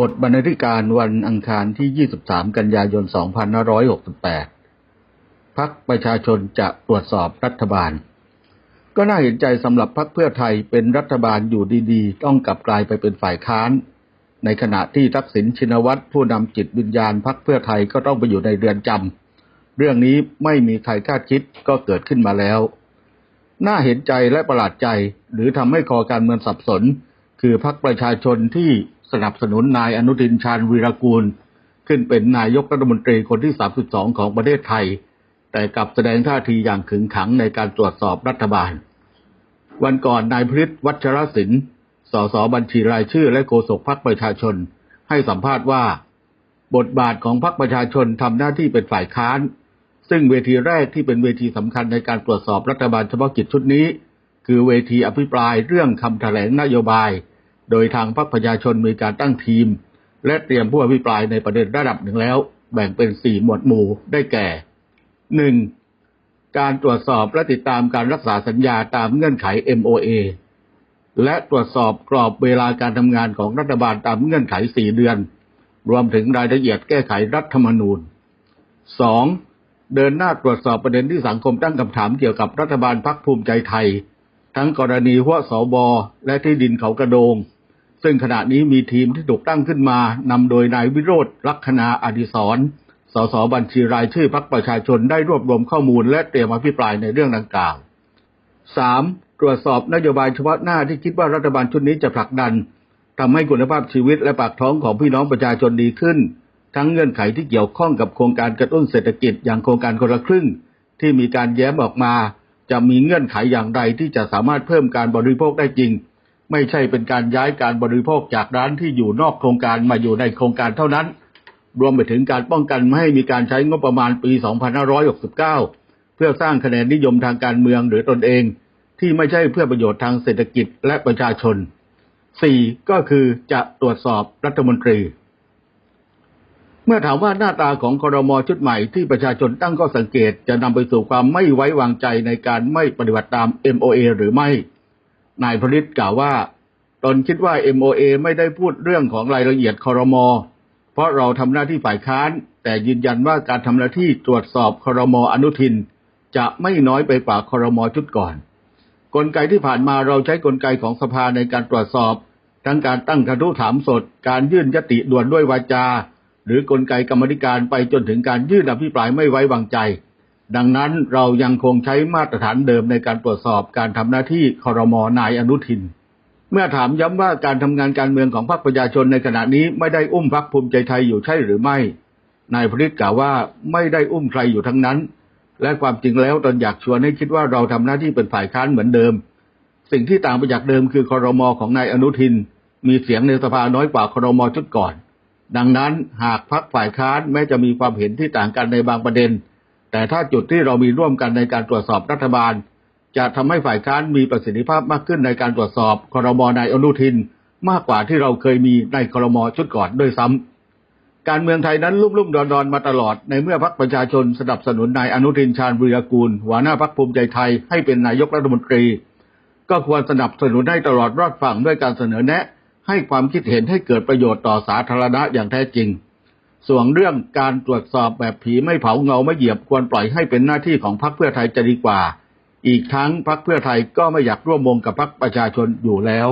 บทบรรณาธิการวันอังคารที่ 23 กันยายน 2568 พักประชาชนจะตรวจสอบรัฐบาล ก็น่าเห็นใจสำหรับพักเพื่อไทยเป็นรัฐบาลอยู่ดีๆ ต้องกลับกลายไปเป็นฝ่ายค้าน ในขณะที่ทักษิณชินวัตรผู้นำจิตวิญญาณพักเพื่อไทยก็ต้องไปอยู่ในเรือนจำเรื่องนี้ไม่มีใครคาดคิดก็เกิดขึ้นมาแล้ว น่าเห็นใจและประหลาดใจหรือทำให้คอการเมืองสับสน คือพักประชาชนที่ สนับสนุนนายอนุทินชาญวีรกูล ขึ้นเป็นนายกรัฐมนตรีคนที่ 32 ของประเทศไทย แต่กลับแสดงท่าทีอย่างขึงขังในการตรวจสอบรัฐบาล วันก่อนนายพฤทธิ์วัชรศิลป์สสบัญชีรายชื่อและโฆษกพักประชาชน ให้สัมภาษณ์ว่า บทบาทของพักประชาชนทำหน้าที่เป็นฝ่ายค้าน ซึ่งเวทีแรกที่เป็นเวทีสำคัญในการตรวจสอบรัฐบาลเฉพาะกิจชุดนี้ คือเวทีอภิปรายเรื่องคำแถลงนโยบาย โดยทางพรรคประชาชนมีการตั้งทีม และเตรียมผู้อภิปรายในประเด็นระดับหนึ่งแล้ว แบ่งเป็นสี่หมวดหมู่ได้แก่หนึ่งการตรวจสอบและติดตามการรักษาสัญญาตามเงื่อนไข MOA และตรวจสอบกรอบเวลาการทำงานของรัฐบาลตามเงื่อนไขสี่เดือน รวมถึงรายละเอียดแก้ไขรัฐธรรมนูญสองเดินหน้าตรวจสอบประเด็นที่สังคมตั้งคำถามเกี่ยวกับรัฐบาลพักภูมิใจไทย ทั้งกรณีหัวสบและที่ดินเขากระโดง ซึ่งขณะนี้มีทีมที่ถูกตั้งขึ้นมานำโดยนายวิโรธลักษณาอดิศรสสบัญชีรายชื่อพักประชาชนได้รวบรวมข้อมูลและเตรียมอภิปรายในเรื่องดังกล่าวสามตรวจสอบนโยบายเฉพาะหน้าที่คิดว่ารัฐบาลชุดนี้จะผลักดันทำให้คุณภาพชีวิตและปากท้องของพี่น้องประชาชนดีขึ้น ทั้งเงื่อนไขที่เกี่ยวข้องกับโครงการกระตุ้นเศรษฐกิจอย่างโครงการคนละครึ่ง ที่มีการแย้มออกมา จะมีเงื่อนไขอย่างไรที่จะสามารถเพิ่มการบริโภคได้จริง ไม่ใช่เป็นการย้ายการบริโภคจากร้านที่อยู่นอกโครงการมาอยู่ในโครงการเท่านั้น รวมไปถึงการป้องกันไม่ให้มีการใช้งบประมาณปี 2569 เพื่อสร้างคะแนนนิยมทางการเมืองหรือตนเอง ที่ไม่ใช่เพื่อประโยชน์ทางเศรษฐกิจและประชาชน 4. ก็คือจะตรวจสอบรัฐมนตรี เมื่อถามว่าหน้าตาของคอรมอชุดใหม่ที่ประชาชนตั้งข้อสังเกตจะนำไปสู่ความไม่ไว้วางใจในการไม่ปฏิบัติตาม MOA หรือไม่ นายพลิตกล่าวว่า ตนคิดว่า MOA ไม่ได้พูดเรื่องของรายละเอียดคอรมอเพราะเราทำหน้าที่ฝ่ายค้าน แต่ยืนยันว่าการทำหน้าที่ตรวจสอบคอรมออนุทิน จะไม่น้อยไปกว่าคอรมอชุดก่อน กลไกที่ผ่านมาเราใช้กลไกของสภาในการตรวจสอบ ทั้งการตั้งกระทู้ถามสด การยื่นยติด่วนด้วยวาจา หรือกลไกกรรมธิการไปจนถึงการยื่นอภิปรายไม่ไว้วางใจ ดังนั้นเรายังคงใช้มาตรฐานเดิมในการตรวจสอบการทำหน้าที่คอรมอนายอนุทิน เมื่อถามย้ำว่าการทำงานการเมืองของพรรคประชาชนในขณะนี้ไม่ได้อุ้มพรรคภูมิใจไทยอยู่ใช่หรือไม่ นายพลิตกล่าวว่าไม่ได้อุ้มใครอยู่ทั้งนั้น และความจริงแล้วตนอยากชวนให้คิดว่าเราทำหน้าที่เป็นฝ่ายค้านเหมือนเดิม สิ่งที่ต่างไปจากเดิมคือคอรมอของนายอนุทิน มีเสียงในสภาน้อยกว่าคอรมอชุดก่อน ดังนั้นหากพักฝ่ายค้านแม้จะมีความเห็นที่ต่างกันในบางประเด็น แต่ถ้าจุดที่เรามีร่วมกันในการตรวจสอบรัฐบาล จะทำให้ฝ่ายค้านมีประสิทธิภาพมากขึ้นในการตรวจสอบคอรมอนายอนุทิน มากกว่าที่เราเคยมีในคอรมอชุดก่อนด้วยซ้ำการเมืองไทยนั้นลุ่มลุ่มดอนดอนมาตลอดในเมื่อพักประชาชนสนับสนุนนายอนุทินชาญวีรกูล หัวหน้าพักภูมิใจไทยให้เป็นนายกรัฐมนตรี ก็ควรสนับสนุนให้ตลอดรอดฝั่งด้วยการเสนอแนะ ให้ความคิดเห็นให้เกิดประโยชน์ต่อสาธารณะอย่างแท้จริง ส่วนเรื่องการตรวจสอบแบบผีไม่เผาเงาไม่เหยียบควรปล่อยให้เป็นหน้าที่ของพรรคเพื่อไทยจะดีกว่า อีกทั้งพรรคเพื่อไทยก็ไม่อยากร่วมวงกับพรรคประชาชนอยู่แล้ว